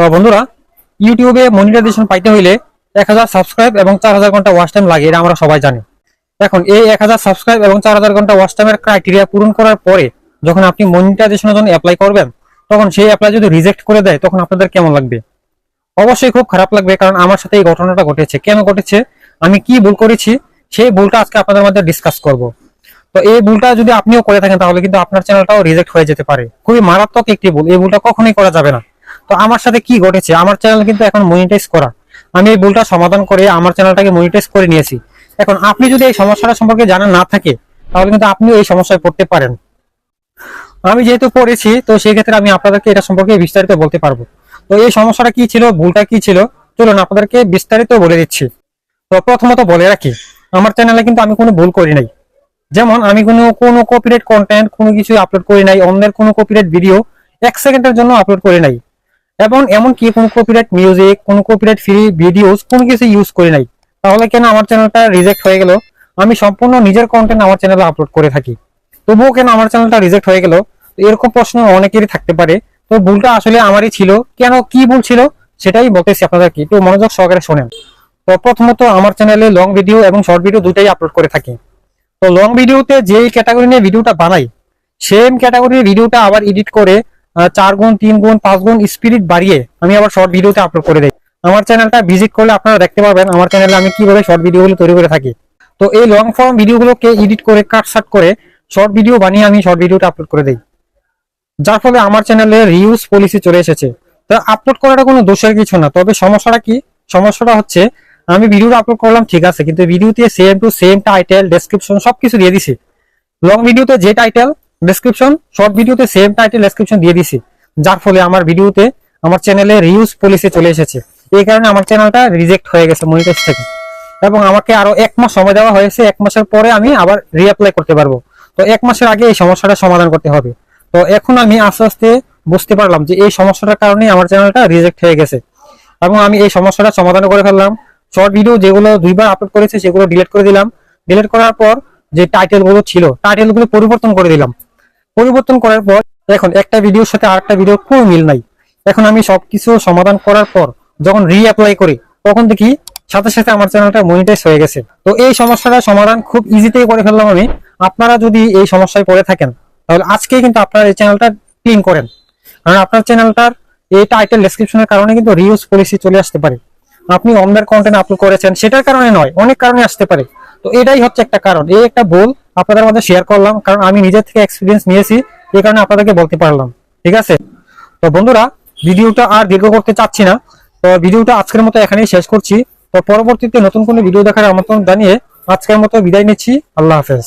তো বন্ধুরা, ইউটিউবে মনিটাইজেশন পাইতে হইলে এক হাজার সাবস্ক্রাইব এবং চার হাজার ঘণ্টা ওয়াচ টাইম লাগে, এটা আমরা সবাই জানি। এখন এই এক হাজার সাবস্ক্রাইব এবং চার হাজার ঘণ্টা ওয়াচ টাইমের ক্রাইটেরিয়া পূরণ করার পরে যখন আপনি মনিটাইজেশনের জন্য অ্যাপ্লাই করবেন, তখন সেই অ্যাপ্লাই যদি রিজেক্ট করে দেয়, তখন আপনাদের কেমন লাগবে? অবশ্যই খুব খারাপ লাগবে, কারণ আমার সাথে এই ঘটনাটা ঘটেছে। কেন ঘটেছে? আমি কি ভুল করেছি? সেই ভুলটা আজকে আপনাদের মধ্যে ডিসকাস করব। তো এই ভুলটা যদি আপনিও করে থাকেন, তাহলে কিন্তু আপনার চ্যানেলটাও রিজেক্ট হয়ে যেতে পারে। খুবই মারাত্মক একটি ভুল। এই ভুলটা কখনোই করা যাবে না। তো আমার সাথে কি ঘটেছে? আমার চ্যানেল কিন্তু এখন মনিটাইজ করা। আমি এই ভুলটা সমাধান করে আমার চ্যানেলটাকে মনিটাইজ করে নিয়েছি। এখন আপনি যদি এই সমস্যাটা সম্পর্কে জানা না থাকে, তাহলে কিন্তু আপনিও এই সমস্যায় পড়তে পারেন। আমি যেহেতু পড়েছি, তো সেই ক্ষেত্রে আমি আপনাদেরকে এটা সম্পর্কে বিস্তারিত বলতে পারব। তো এই সমস্যাটা কি ছিল, ভুলটা কি ছিল? চলুন আপনাদেরকে বিস্তারিত বলে দিচ্ছি। তো প্রথমত বলে রাখি, আমার চ্যানেলে কিন্তু আমি কোনো ভুল করি নাই। যেমন, আমি কোনো কোনো কপিরাইট কন্টেন্ট কোনো কিছু আপলোড করি নাই। অন্যের কোনো কপিরাইট ভিডিও এক সেকেন্ডের জন্য আপলোড করি নাই। এবং এমন কি কোনো কপিরাইট মিউজিক কোনো কপিরাইট ফ্রি ভিডিওস কোনো কিছু ইউজ করি নাই। তাহলে কেন আমার চ্যানেলটা রিজেক্ট হয়ে গেল? আমি সম্পূর্ণ নিজের কন্টেন্ট আমার চ্যানেলে আপলোড করে থাকি। তবুও কেন আমার চ্যানেলটা রিজেক্ট হয়ে গেল? এরকম প্রশ্ন অনেকেরই থাকতে পারে। তো ভুলটা আসলে আমারই ছিল। কেন, কি ভুল ছিল? সেটাই বলতেছি আপনাদেরকে। একটু মনোযোগ সহকারে শোনেন। তো প্রথমত আমার চ্যানেলে লং ভিডিও এবং শর্ট ভিডিও দুটাই আপলোড করে থাকি। তো লং ভিডিওতে যেই ক্যাটাগরি নিয়ে ভিডিওটা বানাই সেম ক্যাটাগরির ভিডিওটা আবার এডিট করে চার গুণ, তিন গুণ, পাঁচ গুণ স্পিরিট বাড়িয়ে আমি আবার শর্ট ভিডিওতে আপলোড করে দিই। আমার চ্যানেলটা ভিজিট করলে আপনারা দেখতে পাবেন আমার চ্যানেলে আমি কীভাবে শর্ট ভিডিওগুলো তৈরি করে থাকি। তো এই লং ফর্ম ভিডিওগুলোকে এডিট করে কাট সাট করে শর্ট ভিডিও বানিয়ে আমি শর্ট ভিডিওটা আপলোড করে দিই। যার ফলে আমার চ্যানেলে রিউজ পলিসি চলে এসেছে। তো আপলোড করাটা কোনো দোষের কিছু না, তবে সমস্যাটা কি? সমস্যাটা হচ্ছে আমি ভিডিওটা আপলোড করলাম, ঠিক আছে, কিন্তু ভিডিওতে same to same title description সবকিছু দিয়ে দিছি। লং ভিডিওতে যে টাইটেল ডেসক্রিপশন শর্ট ভিডিওতে সেম টাইটেল ডেসক্রিপশন দিয়ে দিছি। যার ফলে আমার ভিডিওতে আমার চ্যানেলে রিউজ পলিসি চলে এসেছে। এই কারণে আমার চ্যানেলটা রিজেক্ট হয়ে গেছে মনিটাইজ থেকে। এবং আমাকে আরও এক মাস সময় দেওয়া হয়েছে, এক মাসের পরে আমি আবার রিঅ্যাপ্লাই করতে পারব। তো এক মাসের আগে এই সমস্যাটা সমাধান করতে হবে। তো এখন আমি আস্তে আস্তে বুঝতে পারলাম যে এই সমস্যাটার কারণে আমার চ্যানেলটা রিজেক্ট হয়ে গেছে। এবং আমি এই সমস্যাটা সমাধান করে ফেললাম। শর্ট ভিডিও যেগুলো দুইবার আপলোড করেছে, সেগুলো ডিলিট করে দিলাম। ডিলিট করার পর যে টাইটেলগুলো ছিল টাইটেলগুলো পরিবর্তন করে দিলাম। পরিবর্তন করার পর এখন একটা ভিডিওর সাথে আরেকটা ভিডিও কোনো মিল নাই। এখন আমি সবকিছু সমাধান করার পর, যখন রি অ্যাপ্লাই করি, তখন দেখি সাথে সাথে আমার চ্যানেলটা মনিটাইজ হয়ে গেছে। তো এই সমস্যাটা সমাধান খুব ইজিতেই করে ফেললাম আমি। আপনারা যদি এই সমস্যায় পড়ে থাকেন, তাহলে আজকে কিন্তু আপনার এই চ্যানেলটা ক্লিন করেন। কারণ আপনার চ্যানেলটার এই টাইটেল ডেসক্রিপশনের কারণে কিন্তু রিউজ পলিসি চলে আসতে পারে। আপনি অন্যের কন্টেন্ট আপলোড করেছেন, সেটার কারণে নয়, অনেক কারণে আসতে পারে। তো এটাই হচ্ছে একটা কারণ। এই একটা ভুল আপনাদের মধ্যে শেয়ার করলাম, কারণ আমি নিজের থেকে এক্সপিরিয়েন্স নিয়েছি, এই কারণে আপনাদেরকে বলতে পারলাম। ঠিক আছে? তো বন্ধুরা, ভিডিওটা আর দীর্ঘ করতে চাচ্ছি না। তো ভিডিওটা আজকের মতো এখানেই শেষ করছি। তো পরবর্তীতে নতুন কোনো ভিডিও দেখার আমন্ত্রণ জানিয়ে আজকের মতো বিদায় নিচ্ছি। আল্লাহ হাফেজ।